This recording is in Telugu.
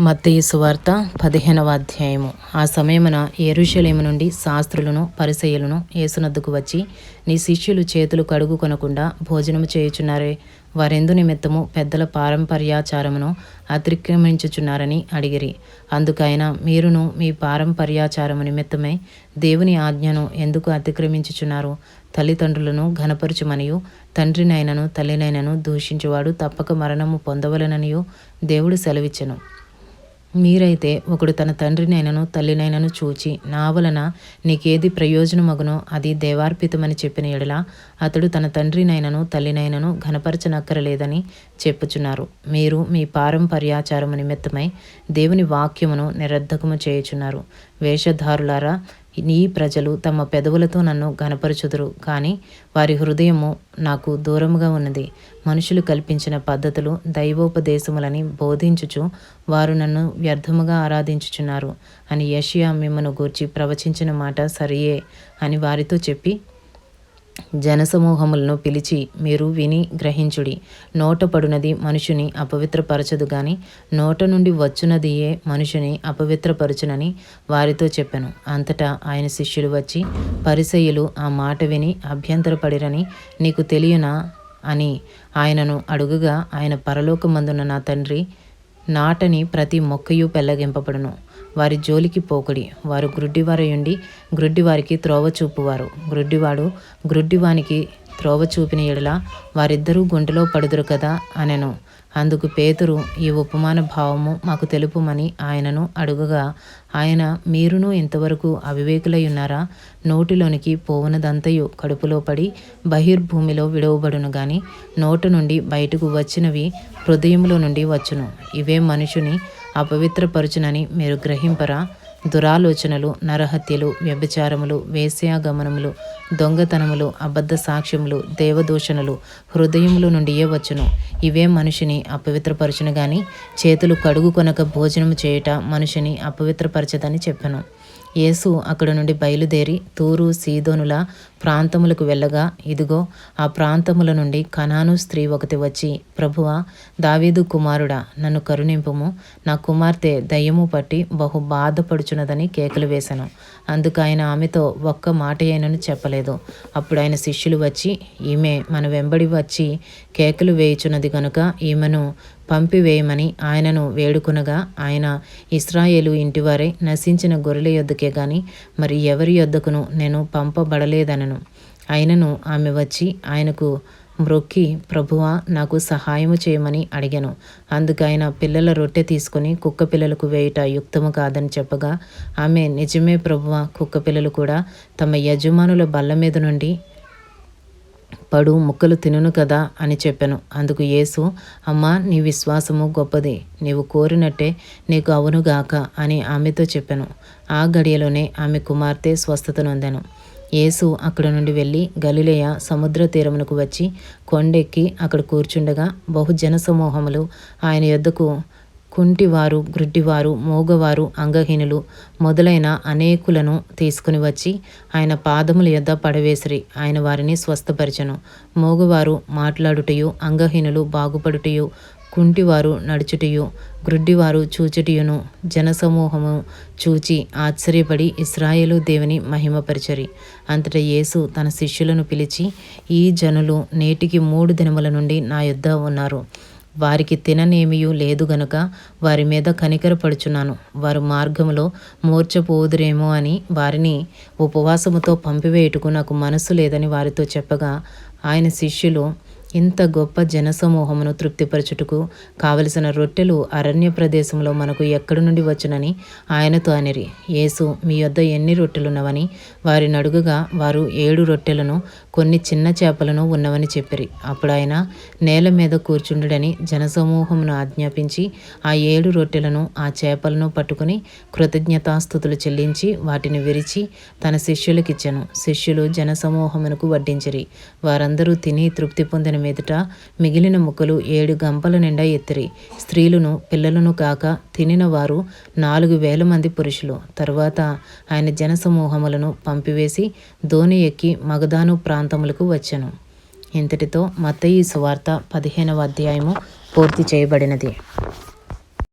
మత్తయి సువార్త పదిహేనవ అధ్యాయము. ఆ సమయమున ఎరుషలేము నుండి శాస్త్రులను పరిసయ్యులను ఏసునద్దుకు వచ్చి నీ శిష్యులు చేతులు కడుగు కొనకుండా భోజనము చేయుచున్నారే? వారెందు నిమిత్తము పెద్దల పారంపర్యాచారమును అతిక్రమించుచున్నారని అడిగిరి. అందుకైన మీరును మీ పారంపర్యాచారము నిమిత్తమై దేవుని ఆజ్ఞను ఎందుకు అతిక్రమించుచున్నారు? తల్లిదండ్రులను ఘనపరచుమనియు తండ్రినైనను తల్లినైనను దూషించువాడు తప్పక మరణము పొందవలననియు దేవుడు సెలవిచ్చెను. మీరైతే ఒకడు తన తండ్రినైనను తల్లినైనను చూచి నా వలన నీకేది ప్రయోజనమగునో అది దేవార్పితమని చెప్పిన ఎడల అతడు తన తండ్రినైనను తల్లినైనను ఘనపరచనక్కరలేదని చెప్పుచున్నారు. మీరు మీ పారంపర్యాచారము నిమిత్తమై దేవుని వాక్యమును నిరర్ధకము చేయుచున్నారు. వేషధారులారా నీ ప్రజలు తమ పెదవులతో నన్ను ఘనపరచుదురు. కానీ వారి హృదయము నాకు దూరముగా ఉన్నది. మనుషులు కల్పించిన పద్ధతులు దైవోపదేశములని బోధించుచు వారు నన్ను వ్యర్థముగా ఆరాధించుచున్నారు. అని యషియా మిమ్మను గూర్చి ప్రవచించిన మాట సరియే అని వారితో చెప్పి జనసమూహములను పిలిచి మీరు విని గ్రహించుడి. నోట పడునది మనుషుని అపవిత్రపరచదు గాని నోట నుండి వచ్చునదియే మనుషుని అపవిత్రపరచునని వారితో చెప్పాను. అంతటా ఆయన శిష్యులు వచ్చి పరిసయ్యులు ఆ మాట విని అభ్యంతరపడిరని నీకు తెలియనా అని ఆయనను అడుగుగా ఆయన పరలోకమందున నా తండ్రి నాటని ప్రతి మొక్కయు పెల్లగింపబడును. వారి జోలికి పోకుడి. వారు గ్రుడ్డివారయుండి గ్రుడ్డివారికి త్రోవ చూపువారు. గ్రుడ్డివాడు గ్రుడ్డివానికి త్రోవ చూపిన ఎడల వారిద్దరూ గుంటలో పడుదురు కదా అనెను. అందుకు పేతురు ఈ ఉపమాన భావము మాకు తెలుపుమని ఆయనను అడుగుగా ఆయన మీరును ఇంతవరకు అవివేకులై ఉన్నారా నోటిలోనికి పోవునదంతయు కడుపులో పడి బహిర్భూమిలో విడవబడును గాని నోటు నుండి బయటకు వచ్చినవి హృదయంలో నుండి వచ్చును. ఇవే మనుషుని అపవిత్రపరచునని మీరు గ్రహింపరా? దురాలోచనలు నరహత్యలు వ్యభిచారములు వేశ్యాగమనములు దొంగతనములు అబద్ధ సాక్ష్యములు దేవదూషణలు హృదయములు నుండియే వచ్చును. ఇవే మనిషిని అపవిత్రపరచును గాని చేతులు కడుగు కొనక భోజనము చేయుట మనిషిని అపవిత్రపరచదని చెప్పను. యేసు అక్కడ నుండి బయలుదేరి తూరు సీదోనుల ప్రాంతములకు వెళ్ళగా ఇదిగో ఆ ప్రాంతముల నుండి కనాను స్త్రీ ఒకటి వచ్చి ప్రభువ దావీదు కుమారుడా నన్ను కరుణింపుము. నా కుమార్తె దయ్యము పట్టి బహు బాధపడుచున్నదని కేకలు వేశాను అందుకు ఆయన ఆమెతో ఒక్క మాట అయినను చెప్పలేదు. అప్పుడు ఆయన శిష్యులు వచ్చి ఈమె మన వెంబడి వచ్చి కేకలు వేయుచున్నది కనుక ఈమెను పంపివేయమని ఆయనను వేడుకునగా ఆయన ఇస్రాయేలు ఇంటివారే నశించిన గొర్రెల యొద్దకే గాని మరి ఎవరి యొద్దకును నేను పంపబడలేదనను. ఆయనను ఆమె వచ్చి ఆయనకు మ్రొక్కి ప్రభువా నాకు సహాయము చేయమని అడిగాను. అందుకైన పిల్లల రొట్టె తీసుకుని కుక్క పిల్లలకు వేయుట యుక్తము కాదని చెప్పగా ఆమె నిజమే ప్రభువ కుక్క పిల్లలు కూడా తమ యజమానుల బల్ల మీద నుండి పడు ముక్కలు తినును కదా అని చెప్పాను. అందుకు యేసు అమ్మా నీ విశ్వాసము గొప్పది. నీవు కోరినట్టే నీకు అవునుగాక అని ఆమెతో చెప్పాను. ఆ గడియలోనే ఆమె కుమార్తె స్వస్థత నొందాను. యేసు అక్కడ నుండి వెళ్ళి గలిలేయ సముద్ర తీరమునకు వచ్చి కొండెక్కి అక్కడ కూర్చుండగా బహుజన సమూహములు ఆయన యొద్దకు కుంటివారు గ్రుడ్డివారు మోగవారు అంగహీనులు మొదలైన అనేకులను తీసుకుని వచ్చి ఆయన పాదముల యొద్ద పడవేసిరి. ఆయన వారిని స్వస్థపరిచను. మోగవారు మాట్లాడుటయు అంగహీనులు బాగుపడుటయు కుంటివారు నడుచుటయు గ్రుడ్డివారు చూచుటయును జనసమూహము చూచి ఆశ్చర్యపడి ఇస్రాయేలు దేవుని మహిమపరిచరి. అంతట యేసు తన శిష్యులను పిలిచి ఈ జనులు నేటికి మూడు దినముల నుండి నా యుద్ధ ఉన్నారు. వారికి తిననేమియూ లేదు గనుక వారి మీద కనికరపడుచున్నాను వారు మార్గంలో మూర్చపోదురేమో అని వారిని ఉపవాసముతో పంపివేయుటకు నాకు మనస్సు లేదని వారితో చెప్పగా ఆయన శిష్యులు ఇంత గొప్ప జనసమూహమును తృప్తిపరచుటకు కావలసిన రొట్టెలు అరణ్య ప్రదేశంలో మనకు ఎక్కడి నుండి వచ్చునని ఆయనతో అనిరి యేసు మీ యొద్ద ఎన్ని రొట్టెలున్నవని? వారిని అడుగుగా వారు ఏడు రొట్టెలను కొన్ని చిన్న చేపలను ఉన్నవని చెప్పిరి. అప్పుడు ఆయన నేల మీద కూర్చుండుడని జనసమూహమును ఆజ్ఞాపించి ఆ ఏడు రొట్టెలను ఆ చేపలను పట్టుకుని కృతజ్ఞతాస్థుతులు చెల్లించి వాటిని విరిచి తన శిష్యులకిచ్చెను. శిష్యులు జనసమూహమునకు వడ్డించిరి. వారందరూ తిని తృప్తి పొందిన మీదట మిగిలిన ముక్కలు ఏడు గంపల నిండా ఎత్తిరి. స్త్రీలను పిల్లలను కాక తినిన వారు నాలుగు వేల మంది పురుషులు. తర్వాత ఆయన జనసమూహములను పంపివేసి ధోని ఎక్కి మగదాను ప్రాంతములకు వచ్చాను. ఇంతటితో మత్తయి సువార్త పదిహేనవ అధ్యాయము పూర్తి చేయబడినది.